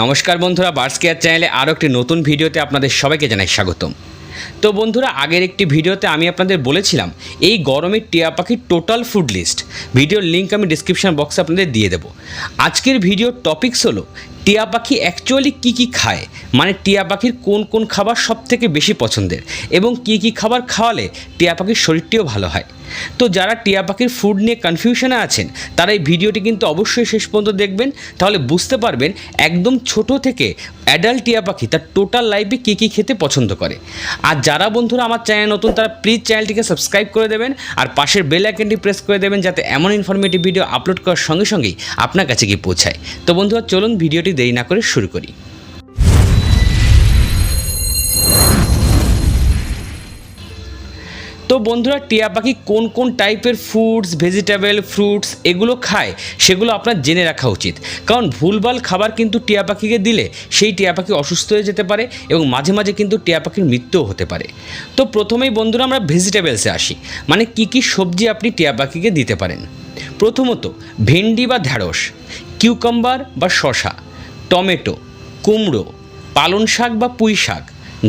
নমস্কার বন্ধুরা burst care চ্যানেলে আরও একটি নতুন ভিডিওতে আপনাদের সবাইকে জানাই স্বাগতম। তো বন্ধুরা, আগের একটি ভিডিওতে আমি আপনাদের বলেছিলাম, এই গরমের টিয়া পাখির টোটাল ফুড লিস্ট ভিডিওর লিঙ্ক আমি ডিসক্রিপশান বক্সে আপনাদের দিয়ে দেবো। আজকের ভিডিওর টপিকস হলো টিয়া পাখি অ্যাকচুয়ালি কী কী খায়? মানে টিয়া পাখির কোন কোন খাবার সব থেকে বেশি পছন্দের? এবং কী কী খাবার খাওয়ালে টিয়া পাখির শরীরটিও ভালো হয়? তো যারা টিয়া পাখির ফুড নিয়ে কনফিউশনে আছেন, তারা এই ভিডিওটি কিন্তু অবশ্যই শেষ পর্যন্ত দেখবেন। তাহলে বুঝতে পারবেন একদম ছোট থেকে অ্যাডাল্ট টিয়া পাখি তার টোটাল লাইফে কী কী খেতে পছন্দ করে। আর যারা বন্ধুরা আমার চ্যানেল নতুন, তারা প্লিজ চ্যানেলটিকে সাবস্ক্রাইব করে দেবেন আর পাশের বেল আইকনটি প্রেস করে দেবেন যাতে এমন ইনফরমেটিভ ভিডিও আপলোড করার সঙ্গে সঙ্গেই আপনার কাছে গিয়ে পৌঁছায়। তো বন্ধুরা, চলুন ভিডিওটি দেরি না করে শুরু করি। তো বন্ধুরা, টিয়া পাখি কোন কোন টাইপের ফুডস ভেজিটেবল ফ্রুটস এগুলো খায় সেগুলো আপনার জেনে রাখা উচিত। কারণ ভুলভাল খাবার কিন্তু টিয়া পাখিকে দিলে সেই টিয়া পাখি অসুস্থ হয়ে যেতে পারে এবং মাঝে মাঝে কিন্তু টিয়া পাখির মৃত্যুও হতে পারে। তো প্রথমেই বন্ধুরা আমরা ভেজিটেবলসে আসি মানে কি কি সবজি আপনি টিয়া পাখিকে দিতে পারেন। প্রথমত ভেন্ডি বা ঢ্যাঁড়স কিউকাম্বার বা শশা টমেটো, কুমড়ো পালং শাক বা পুঁই শাক,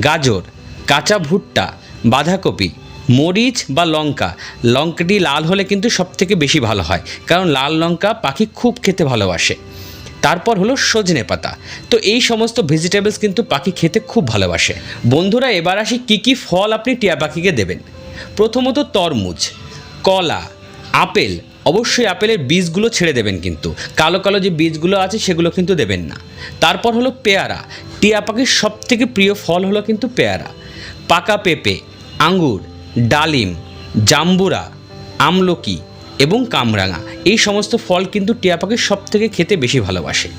গাজর, কাঁচা ভুট্টা, বাঁধাকপি, মরিচ বা লঙ্কা। লঙ্কাটি লাল হলে কিন্তু সবথেকে বেশি ভালো হয়, কারণ লাল লঙ্কা পাখি খুব খেতে ভালোবাসে। তারপর হলো সজনে পাতা। তো এই সমস্ত ভেজিটেবলস কিন্তু পাখি খেতে খুব ভালোবাসে। বন্ধুরা, এবার আসি কী কী ফল আপনি টিয়া পাখিকে দেবেন। প্রথমত তরমুজ, কলা, আপেল। অবশ্যই আপেলের বীজগুলো ছেড়ে দেবেন কিন্তু। কালো কালো যে বীজগুলো আছে সেগুলো কিন্তু দেবেন না। তারপর হলো পেয়ারা। টিয়া পাখির সবথেকে প্রিয় ফল হলো কিন্তু পেয়ারা। পাকা পেঁপে, আঙ্গুর, ডালিম, জাম্বুরা, আমলকি এবং কামরাঙা এই সমস্ত ফল কিন্তু টিয়া পাখি সব থেকে খেতে বেশি ভালোবাসে।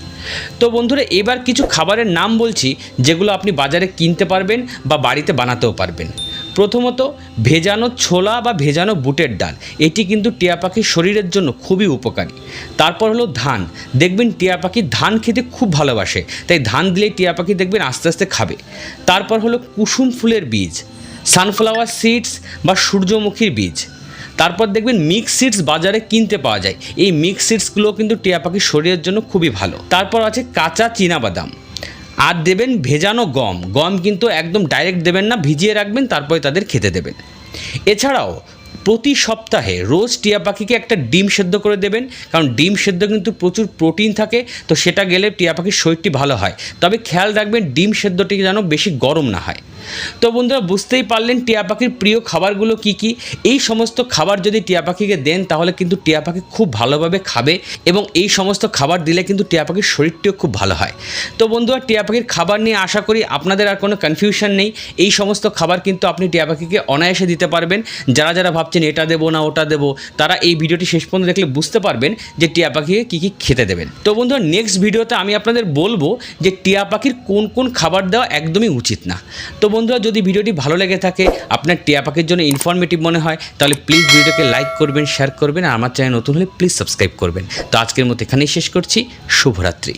তো বন্ধুরা, এবার কিছু খাবারের নাম বলছি যেগুলো আপনি বাজারে কিনতে পারবেন বা বাড়িতে বানাতেও পারবেন। প্রথমত ভেজানো ছোলা বা ভেজানো বুটের ডাল। এটি কিন্তু টিয়া পাখির শরীরের জন্য খুবই উপকারী। তারপর হলো ধান। দেখবেন টিয়া পাখি ধান খেতে খুব ভালোবাসে। তাই ধান দিলেই টিয়া পাখি দেখবেন আস্তে আস্তে খাবে। তারপর হলো কুসুম ফুলের বীজ। সানফ্লাওয়ার সিডস বা সূর্যমুখীর বীজ। তারপর দেখবেন মিক্স সিডস বাজারে কিনতে পাওয়া যায়। এই মিক্স সিডসগুলো কিন্তু টিয়া পাখির শরীরের জন্য খুবই ভালো। তারপর আছে কাঁচা বাদাম আর দেবেন ভেজানো গম। গম কিন্তু একদম ডাইরেক্ট দেবেন না, ভিজিয়ে রাখবেন, তারপরে তাদের খেতে দেবেন। এছাড়াও প্রতি সপ্তাহে রোজ টিয়া পাখিকে একটা ডিম সেদ্ধ করে দেবেন, কারণ ডিম সেদ্ধ কিন্তু প্রচুর প্রোটিন থাকে, তো সেটা গেলে টিয়া পাখির শরীরটি ভালো হয়। তবে খেয়াল রাখবেন, ডিম সেদ্ধটি যেন বেশি গরম না হয়। তো বন্ধুরা, বুঝতেই পারলেন টিয়া পাখির প্রিয় খাবারগুলো কি কি? এই সমস্ত খাবার যদি টিয়া পাখিকে দেন, তাহলে কিন্তু টিয়া পাখি খুব ভালোভাবে খাবে এবং এই সমস্ত খাবার দিলে কিন্তু টিয়া পাখির শরীরটিও খুব ভালো হয়। তো বন্ধুরা, টিয়া পাখির খাবার নিয়ে আশা করি আপনাদের আর কোনো কনফিউশন নেই। এই সমস্ত খাবার কিন্তু আপনি টিয়া পাখিকে অনায়াসে দিতে পারবেন। যারা যারা ভাবছেন এটা দেবো না, ওটা দেবো। তারা এই ভিডিওটি শেষ পর্যন্ত দেখলে বুঝতে পারবেন যে টিয়া পাখিকে কী কী খেতে দেবেন। তো বন্ধুরা নেক্সট ভিডিওতে আমি আপনাদের বলব যে টিয়া পাখির কোন কোন খাবার দেওয়া একদমই উচিত না। তো বন্ধুরা, যদি ভিডিওটি ভালো লেগে থাকে, আপনার টিয়া পাখির জন্য ইনফরমেটিভ মনে হয়, তাহলে প্লিজ ভিডিওকে লাইক করবেন শেয়ার করবেন, আর আমার চ্যানেল নতুন হলে প্লিজ সাবস্ক্রাইব করবেন। তো আজকের মতো এখানেই শেষ করছি। শুভরাত্রি।